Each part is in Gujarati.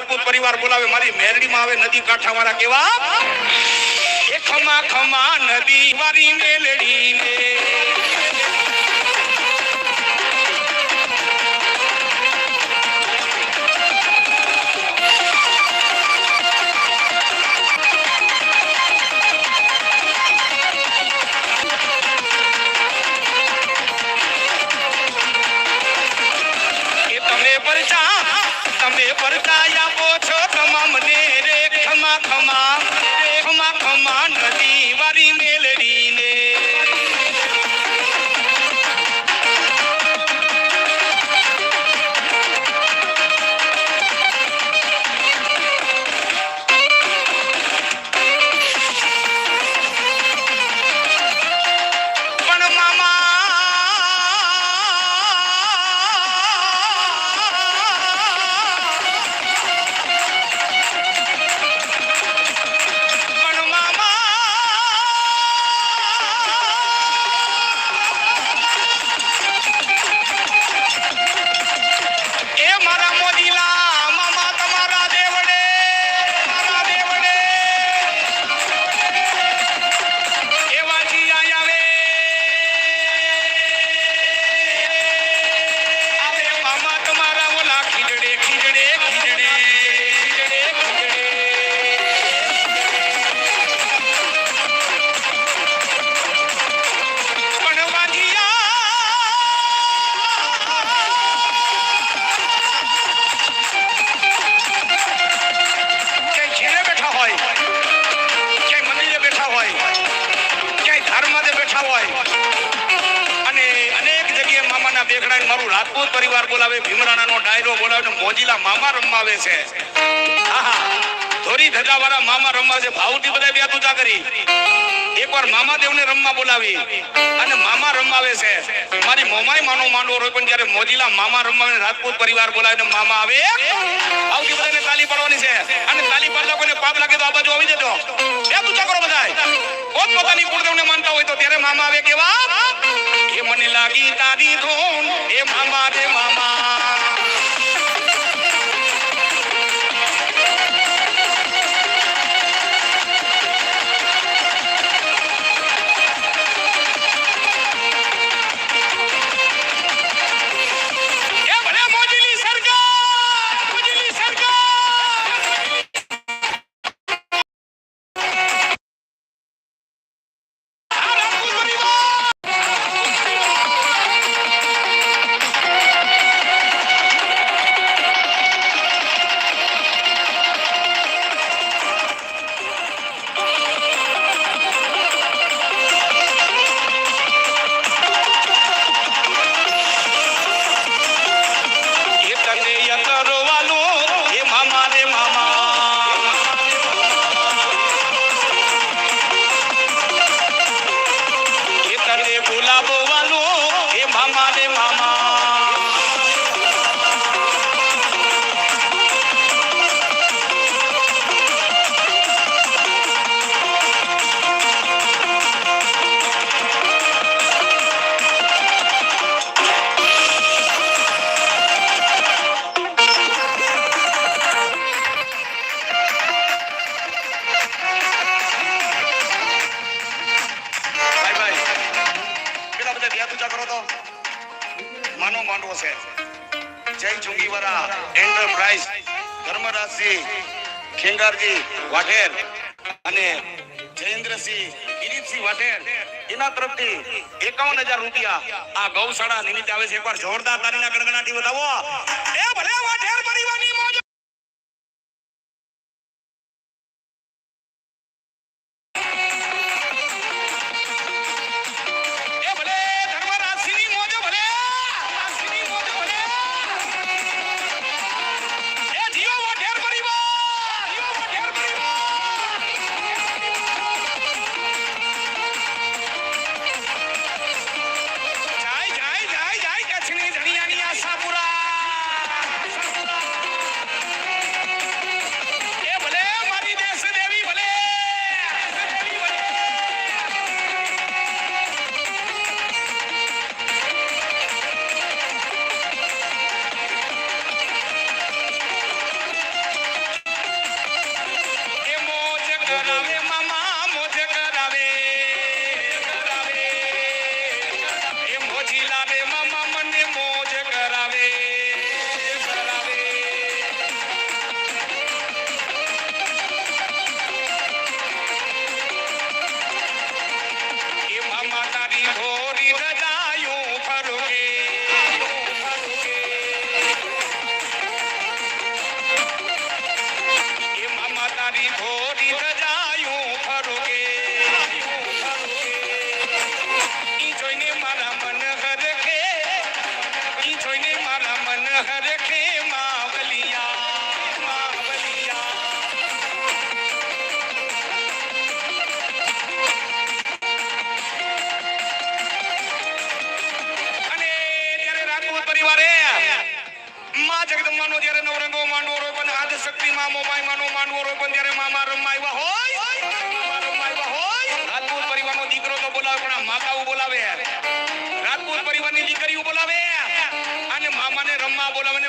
રાજપૂત પરિવાર બોલાવે, મારી મેરડીમાં આવે નદી કાંઠા વાળા કેવા? એ ખમા ખમા નદી, મારી મેલડી બેખડા મારું રાજપૂત પરિવાર બોલાવે, ભીમરાણાનો ડાયરો બોલાવે મોજીલા મામા રમાવે છે. ધોરી ધજા વાળા મામા રમવા છે. ભાવથી બધા બે તુજા કરી. એકવાર મામા દેવને રમવા બોલાવી અને મામા રમાવે છે. મારી મોમાય માનો માંડવો રોય, પણ જયારે મોજીલા મામા રમાવે રાજપૂત પરિવાર બોલાવીને મામા આવે આવતી બધાને તાલી પાડવાની છે. અને તાલી પાડતા કોઈને પાપ લાગે તો આ બાજુ આવી જજો. બે તુજા કરો બધા પોત પોતાની કુળદેવને માનતા હોય તો ત્યારે મામા આવે કેવા એ મને લાગી તારી ધૂન. એ મામા રે મામા. હજાર રૂપિયા. આ ગૌશાળા નિમિત્તે આવે છે. એકવાર જોરદાર તારીના ગણગણાટી બતાવો. એ ભલે વાઢેર પરિવારની મોજ પરિવારે માં જગદંબાનો જ્યારે નવરંગો માંડવો રોપણ આદ શક્તિ માં મોમાઈ માનો માંડવો રોપણ, ત્યારે મામા રમવા આવ્યા હોય.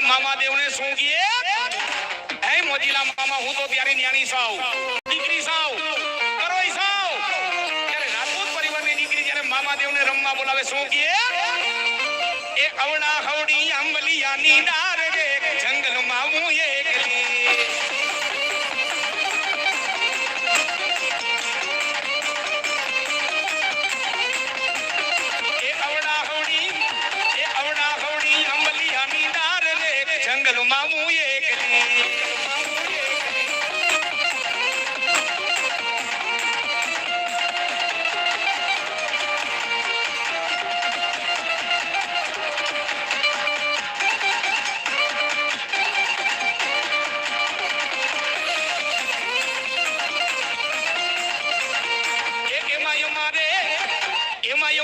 મામા દેવને શું કહે હે મોજીલા મામા, હું તો ત્યારે સાવ. દીકરી સાવ. કરોઈ સાવ. ત્યારે દીકરી જ્યારે મામા દેવને રમવા બોલાવે શું કીએ એ અવડા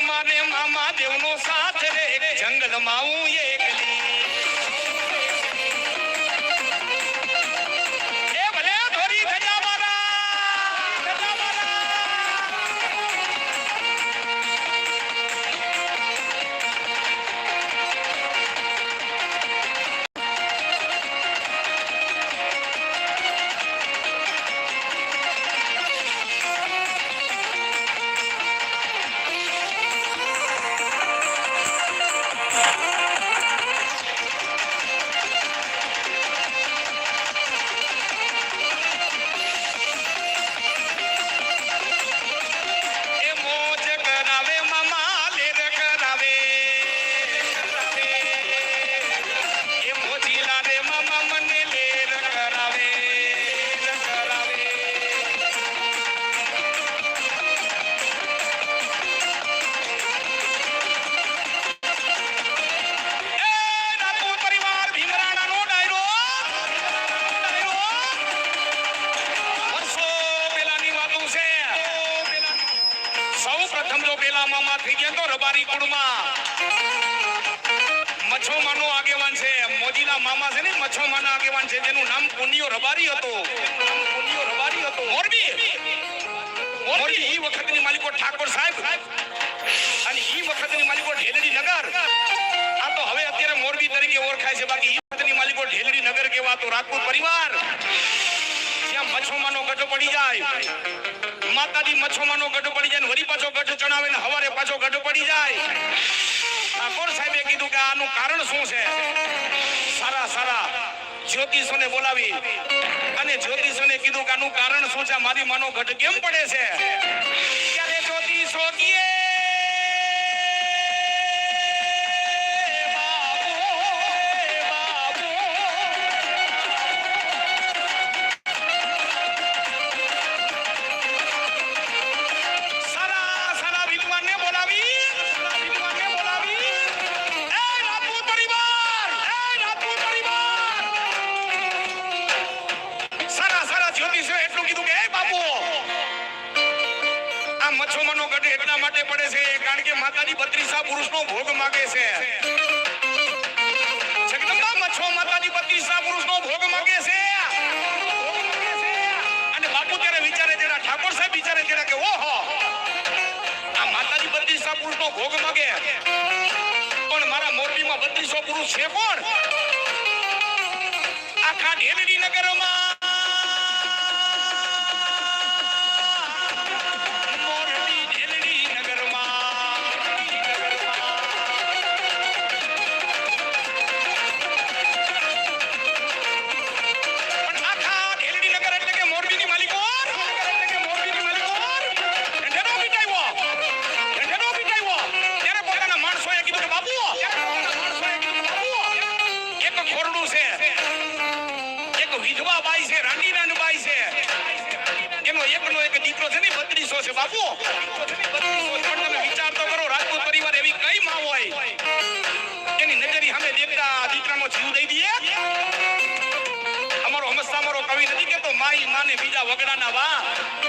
અમારે મામા દેવનો સાથ રે. જંગલમાં હું એ સૌ પ્રથમ જો પેલા મામા થઈ ગયા તો રબારી કુળમાં મચ્છોમાનો આગેવાન છે. મોજીલા મામા છે ને, મચ્છોમાના આગેવાન છે. જેનું નામ પુનિયો રબારી હતો. પુનિયો રબારી હતો મોરબી. મોરબી. ઈ વખતની માલિકો ઠાકોર સાહેબ. અને ઈ વખતની માલિકો ઢેલડી નગર. આ તો હવે અત્યારે મોરબી તરીકે ઓળખાય છે. બાકી ઈ વખતની માલિકો ઢેલડી નગર કહેવાતો રાજપૂત પરિવાર. જ્યાં મચ્છોમાનો ગઢો પડી જાય. માતાજી મચ્છોમાનો ગઢ પડી જાય ને વળી પાછો ગઢ ચણાવે ને હવારે પાછો ગઢ પડી જાય. ઠાકોર સાહેબે કીધું કે આનું કારણ શું છે? સારા સારા. જ્યોતિષોને બોલાવી. અને જ્યોતિષોને કીધું કે આનું કારણ શું છે? મારી માનો ગઢ કેમ પડે છે? ત્યારે જ્યોતિષો કહે, આ મચ્છોમાનો ગઢ એટલા માટે પડે છે, કારણ કે માતાજી બત્રીસા પુરુષનો ભોગ માગે છે. ભોગ માગે છે. અને બાપુ ત્યારે વિચારે જરા ઠાકોર સાહેબ વિચારે જરા કે, ઓહો, આ માતાજી બત્રીસા પુરુષનો ભોગ માગે. પણ મારા મોરબીમાં બત્રીસો પુરુષ છે કોણ? માને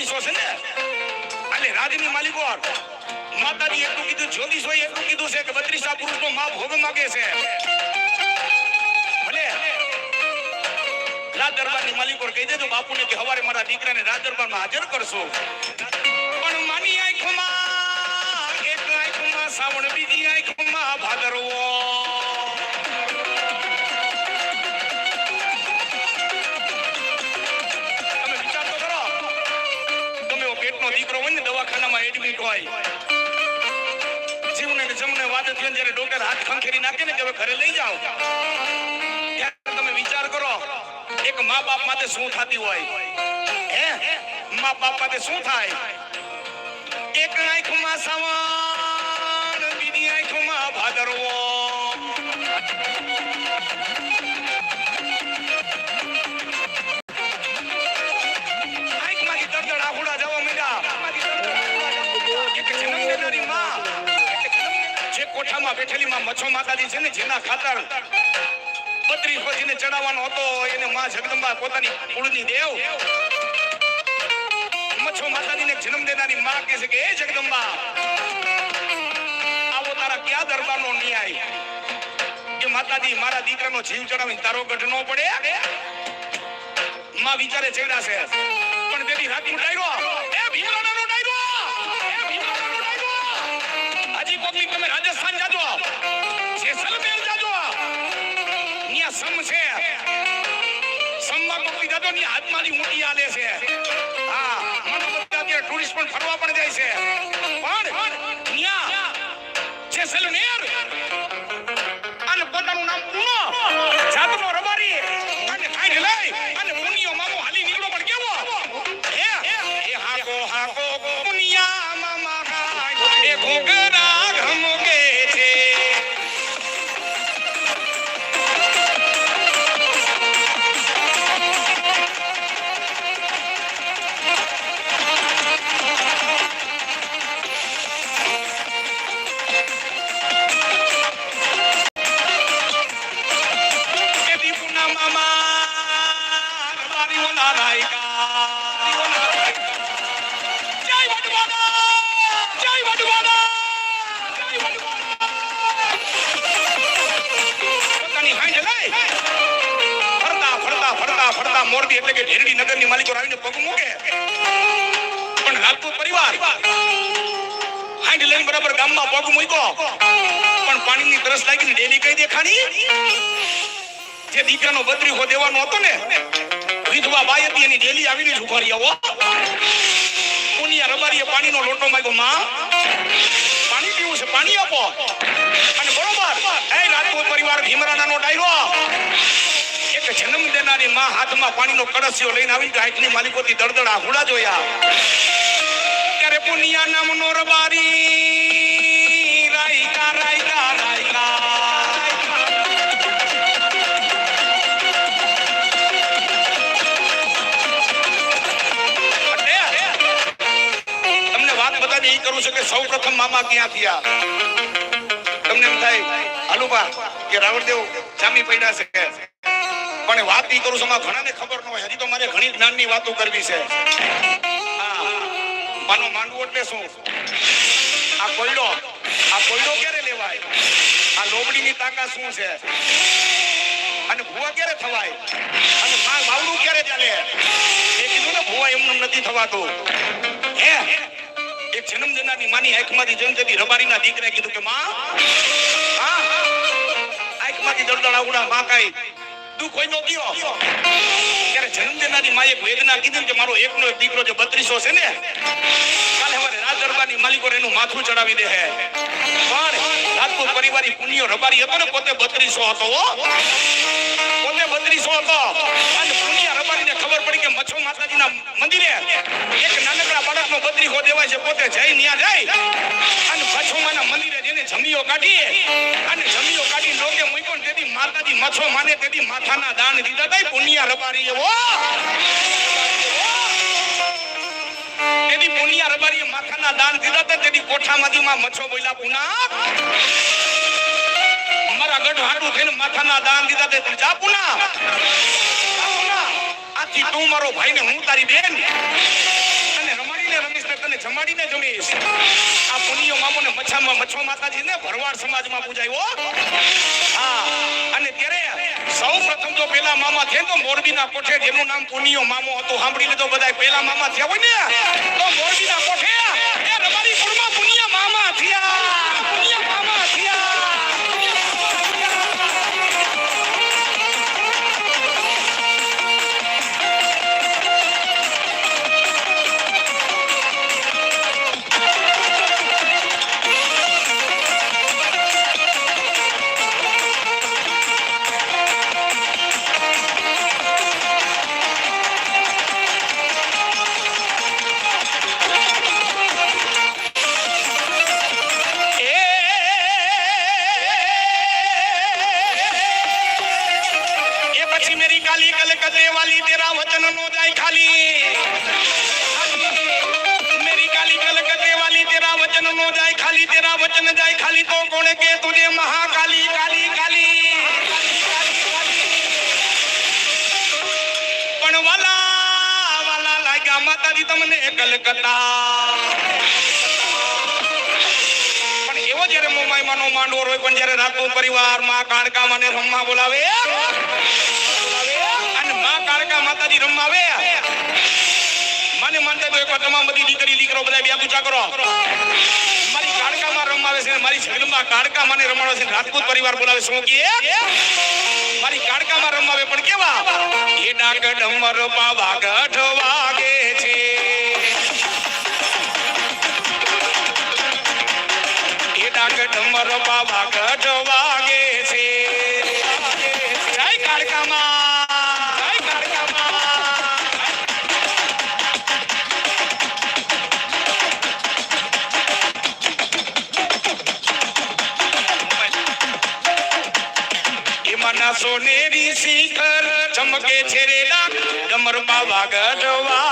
બત્રીસો છે ને એટલે રાજની માલિકો માતાજી એટલું કીધું જ્યોતિષો એટલું કીધું છે કે બત્રીસા પુરુષનો મા ભોગ માગે છે? રાજ દરબારની માલિકો કહી દેજો, બાપુને કે હવારે મારા દીકરાને રાજ દરબારમાં હાજર કરશો. પણ માની આંખમાં એક આંખમાં, સાવણ બીજી આંખમાં ભાદરવો. દવાખાનામાં હોય. જીવને જમને વાત થયો જયારે ડોક્ટર હાથ ખંખેરી નાખે ને કે હવે ઘરે લઈ જાઓ. ત્યારે તમે વિચાર કરો, એક મા બાપ માટે શું થતી હોય? હે? મા બાપ માટે શું થાય? એક આંખમાં સવાણ બીજી આંખમાં ભાદરવો. કોઠામાં બેઠેલી માં મચ્છો માતાજી છે ને, જેના ખાતર બત્રીસ પછીને ચડાવવાનો હતો, એને માં જગદંબા પોતાની કુળની દેવ. મચ્છો માતાજીને જન્મ દેનારી માં કહે છે કે, એ જગદંબા, આવો તારા ક્યાં દરબારનો ન્યાય? કે માતાજી, મારા દીકરાનો જીવ ચડાવીને તારો ગઢ નો પડે? માં વિચારે ચડ્યા છે. પણ તેની હાથ એ સમમાં હાથમાં ની ઊંટી આલે છે. હા મને બધા અત્યારે ટુરિસ્ટ પણ ફરવા પણ જાય છે. ફરતા ફરતા ફરતા ફરતા મોરબી એટલે કે ઢેરડી નગરની માલિકો આવીને પગ મૂકે. પણ રાજપૂત પરિવાર. હાંડ લઈને બરાબર ગામમાં પગ મૂક્યો. પણ પાણીની તરસ લાગીને ડેલી કઈ દેખાણી? જે દીકરાનો બત્રીસો દેવાનો હતો ને, વિધવા બાઈ હતી, એની ડેલી આવીને જ ઊભા રહ્યા પુનિયા રબારીએ પાણીનો લોટો માંગ્યો, માં, પાણી પીવું છે? પાણી આપો. એક જન્મ દેનારી માં હાથમાં પાણીનો કળશિયો લઈને આવી ગાયકની માલિકોથી દળદળા હુડા જોયા. ત્યારે પુનિયા નામનો રબારી, રાયકા રાયકા રાયકા કરું છું કે સૌ પ્રથમ મામા ક્યાં થયા? તમને એમ થાય કે રાવણદેવ જામી પડ્યા છે. પણ કરું છું. ઘણાને ખબર ન હોય. હજી તો મારે ઘણી જ્ઞાનની વાતો કરવી છે. હા. માનો માંડવો એટલે શું? આ કોયડો. આ કોયડો ક્યારે લેવાય? આ લોબડીની તાકાત શું છે? અને ભૂવા ક્યારે થવાય? અને માં વાવડું ક્યારે ચાલે? એ કીધું ને, ભૂવા એમનું નથી થવાતું. હે? એક જન્મ દેનારની માની આંખમાંથી જનજતી રબારીના દીકરાએ કીધું કે, માં, હા, આંખમાંથી દળદળ આવડા, માં કાંઈ દુઃખ હોય તો કયો. ત્યારે જન્મ દેનારી માએ વેદના કીધી કે મારો એકનો એક દીકરો જે બત્રીસો છે ને, કાલે હવે રાજ દરબારની માલિકો એનું માથું ચડાવી દે હે. પણ રાજપૂત પરિવારી પુણ્યો રબારી હતો ને, પોતે બત્રીસો હતો પોતે બત્રીસો હતો. અને પુણ્ય રબારીને ખબર પડી કે મચ્છો માતાજીના મંદિરે એક નાનકડા બાળકનો બત્રીસો દેવાય છે, પોતે જઈ ન્યા જાય. અને મચ્છો માના મંદિરે જઈને જમીઓ કાઢીએ અને જમીઓ કાઢી માતાજી મચ્છો માને તેથી માથાના દાન દીધા તા પુણ્ય રબારી એવો. તેથી પુણ્ય રબારી માથાના દાન દીધા તા તેથી કોઠામાંથી માં મચ્છો બોલ્યા પુના મારા ગઢ હાડું થઈને માથાના દાન દીધા તે જા પુના. આથી તું મારો ભાઈ ને હું તારી બેન. ને તને જમાડીને જમીશ. આ પુનિયો મામો ને મચ્છામાં મચ્છો માતાજી ને ભરવાડ સમાજમાં પૂજાયો, હા. અને ત્યારે સૌ પ્રથમ તો પેલા મામા છે તો મોરબીના કોઠે, જેનું નામ પુનિયો મામો હતો, સાંભળી લીધો બધા પેલા મામા થયા હોય ને, તો મોરબીના કોઠે એ રબારી પુનિયા મામા થયા. નો ખાલી તેરા વચન જાય, ખાલી તો કોણે કે તુજે મહાકાલી, કાલી કાલી. પણ વાલા વાલા લાગ્યા માતાજી તમને કલકત્તા. પણ એવો જ્યારે મોમાઈ માનો માંડવો હોય પણ જ્યારે રાજપૂત પરિવારમાં કાળકા મને રમવા બોલાવે. અને માં કાળકા માતાજી રમવા. આવે મને માનતા એકવાર તમામ બધી દીકરી દીકરો બધા બે પૂછા કરો. મારી છે મારી જગદંબા કાળકામાં રમાડે છે રાજપૂત પરિવાર બોલાવે શું કે મારી કાળકામાં રમાવે પણ કેવા? એ ડાક ડમર બાબા ગઢ વાગે છે. એ ડાક ડમર ગઢ શિખર ચમકે છે રેલા ડમર ગઢવા.